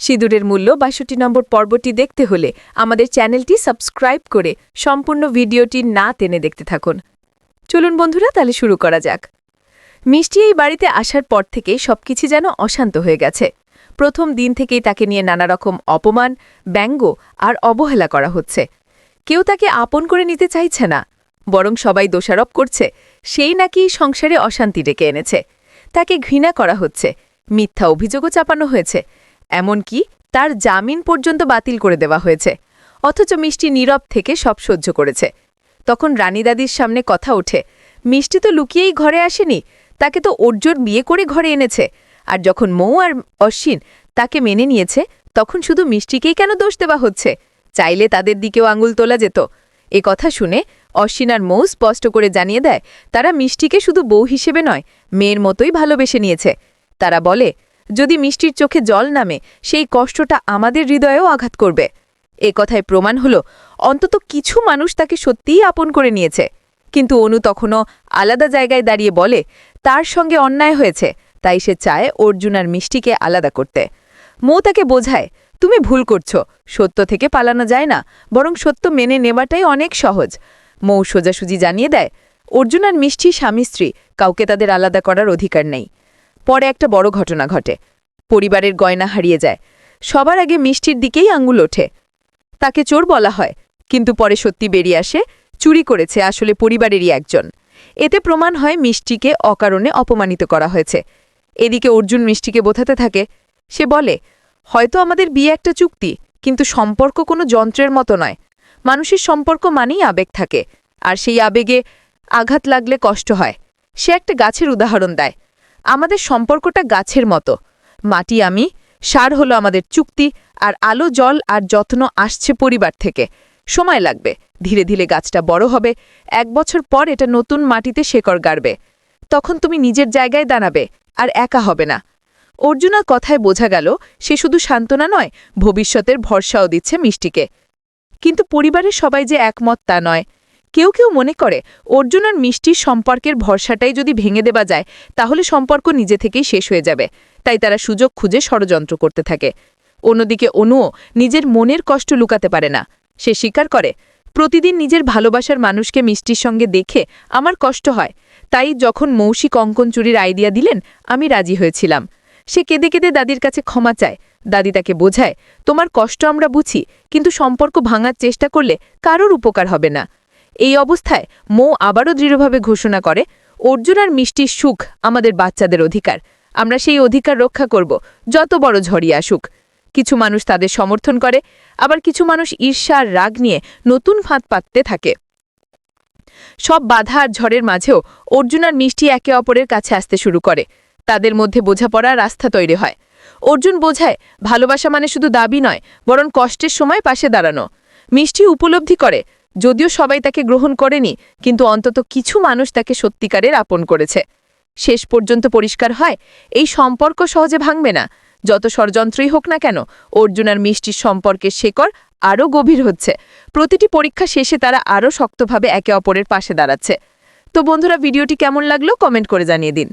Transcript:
সিঁদুরের মূল্য বাষট্টি নম্বর পর্বটি দেখতে হলে আমাদের চ্যানেলটি সাবস্ক্রাইব করে সম্পূর্ণ ভিডিওটি না টেনে দেখতে থাকুন। চলুন বন্ধুরা, তাহলে শুরু করা যাক। মিষ্টি এই বাড়িতে আসার পর থেকে সবকিছু যেন অশান্ত হয়ে গেছে। প্রথম দিন থেকেই তাকে নিয়ে নানা রকম অপমান, ব্যঙ্গ আর অবহেলা করা হচ্ছে। কেউ তাকে আপন করে নিতে চাইছে না, বরং সবাই দোষারোপ করছে, সেই নাকি সংসারে অশান্তি ডেকে এনেছে। তাকে ঘৃণা করা হচ্ছে, মিথ্যা অভিযোগও চাপানো হয়েছে এমনকি তার জামিন পর্যন্ত বাতিল করে দেওয়া হয়েছে, অথচ মিষ্টি নীরব থেকে সব সহ্য করেছে। তখন রানী দাদির সামনে কথা ওঠে, মিষ্টি তো লুকিয়েই ঘরে আসেনি, তাকে তো অর্জুন বিয়ে করে ঘরে এনেছে, আর যখন মৌ আর অশ্বিন তাকে মেনে নিয়েছে, তখন শুধু মিষ্টিকেই কেন দোষ দেওয়া হচ্ছে? চাইলে তাদের দিকেও আঙুল তোলা যেত। এ কথা শুনে অশ্বিন আর মৌ স্পষ্ট করে জানিয়ে দেয়, তারা মিষ্টিকে শুধু বউ হিসেবে নয়, মেয়ের মতোই ভালোবেসে নিয়েছে। তারা বলে যদি মিষ্টির চোখে জল নামে, সেই কষ্টটা আমাদের হৃদয়েও আঘাত করবে। এ কথায় প্রমাণ হল, অন্তত কিছু মানুষ তাকে সত্যিই আপন করে নিয়েছে। কিন্তু অনু তখনও আলাদা জায়গায় দাঁড়িয়ে বলে, তার সঙ্গে অন্যায় হয়েছে, তাই সে চায় অর্জুন আর মিষ্টিকে আলাদা করতে। মৌ তাকে বোঝায়, তুমি ভুল করছ, সত্য থেকে পালানো যায় না, বরং সত্য মেনে নেওয়াটাই অনেক সহজ। মৌ সোজাসুজি জানিয়ে দেয়, অর্জুন আর মিষ্টি স্বামী স্ত্রী, কাউকে তাদের আলাদা করার অধিকার নেই। পরে একটা বড় ঘটনা ঘটে। পরিবারের গয়না হারিয়ে যায়। সবার আগে মিষ্টির দিকেই আঙুল ওঠে। তাকে চোর বলা হয়, কিন্তু পরে সত্যি বেরিয়ে আসে, চুরি করেছে আসলে পরিবারেরই একজন। এতে প্রমাণ হয় মিষ্টিকে অকারণে অপমানিত করা হয়েছে। এদিকে অর্জুন মিষ্টিকে বোঝাতে থাকে, সে বলে, হয়তো আমাদের বিয়ে একটা চুক্তি, কিন্তু সম্পর্ক কোনো যন্ত্রের মতো নয়। মানুষের সম্পর্ক মানেই আবেগ থাকে। আর সেই আবেগে আঘাত লাগলে কষ্ট হয়। সে একটা গাছের উদাহরণ দেয়। আমাদের সম্পর্কটা গাছের মতো। মাটি আমি, সার হলো আমাদের চুক্তি, আর আলো, জল আর যত্ন আসছে পরিবার থেকে। সময় লাগবে, ধীরে ধীরে গাছটা বড় হবে। এক বছর পর এটা নতুন মাটিতে শেকড় গাড়বে। তখন তুমি নিজের জায়গায় দাঁড়াবে, আর একা হবে না। অর্জুনার কথায় বোঝা গেল, সে শুধু সান্ত্বনা নয়, ভবিষ্যতের ভরসাও দিচ্ছে মিষ্টিকে। কিন্তু পরিবারের সবাই যে একমত তা নয়। কেউ কেউ মনে করে, অর্জুন আর মিষ্টির সম্পর্কের ভরসাটাই যদি ভেঙে দেওয়া যায়, তাহলে সম্পর্ক নিজে থেকেই শেষ হয়ে যাবে। তাই তারা সুযোগ খুঁজে ষড়যন্ত্র করতে থাকে। অন্যদিকে অনুও নিজের মনের কষ্ট লুকাতে পারে না। সে স্বীকার করে, প্রতিদিন নিজের ভালোবাসার মানুষকে মিষ্টির সঙ্গে দেখে আমার কষ্ট হয়। তাই যখন মৌসিক অঙ্কন চুরির আইডিয়া দিলেন, আমি রাজি হয়েছিলাম। সে কেঁদে কেঁদে দাদির কাছে ক্ষমা চায়। দাদি তাকে বোঝায়, তোমার কষ্ট আমরা বুঝি, কিন্তু সম্পর্ক ভাঙার চেষ্টা করলে কারোর উপকার হবে না। এই অবস্থায় মো আবারও দৃঢ়ভাবে ঘোষণা করে, অর্জুন আর মিষ্টির সুখ আমাদের বাচ্চাদের অধিকার। আমরা সেই অধিকার রক্ষা করব, যত বড় ঝড়ি আসুক। কিছু মানুষ তাদের সমর্থন করে, আবার কিছু মানুষ ঈর্ষা আর রাগ নিয়ে নতুন ফাঁদ পাততে থাকে। সব বাধা আর ঝড়ের মাঝেও অর্জুন আর মিষ্টি একে অপরের কাছে আসতে শুরু করে। তাদের মধ্যে বোঝাপড়া রাস্তা তৈরি হয়। অর্জুন বোঝায়, ভালোবাসা মানে শুধু দাবি নয়, বরং কষ্টের সময় পাশে দাঁড়ানো। মিষ্টি উপলব্ধি করে যদিও সবাই তাকে গ্রহণ করেনি, কিন্তু অন্তত কিছু মানুষ তাকে সত্যিকারের আপন করেছে। শেষ পর্যন্ত পরিষ্কার হয়, এই সম্পর্ক সহজে ভাঙবে না। যত ষড়যন্ত্রই হোক না কেন, অর্জুন আর মিষ্টির সম্পর্কের শেকড় আরও গভীর হচ্ছে। প্রতিটি পরীক্ষা শেষে তারা আরও শক্তভাবে একে অপরের পাশে দাঁড়াচ্ছে। তো বন্ধুরা, ভিডিওটি কেমন লাগল কমেন্ট করে জানিয়ে দিন।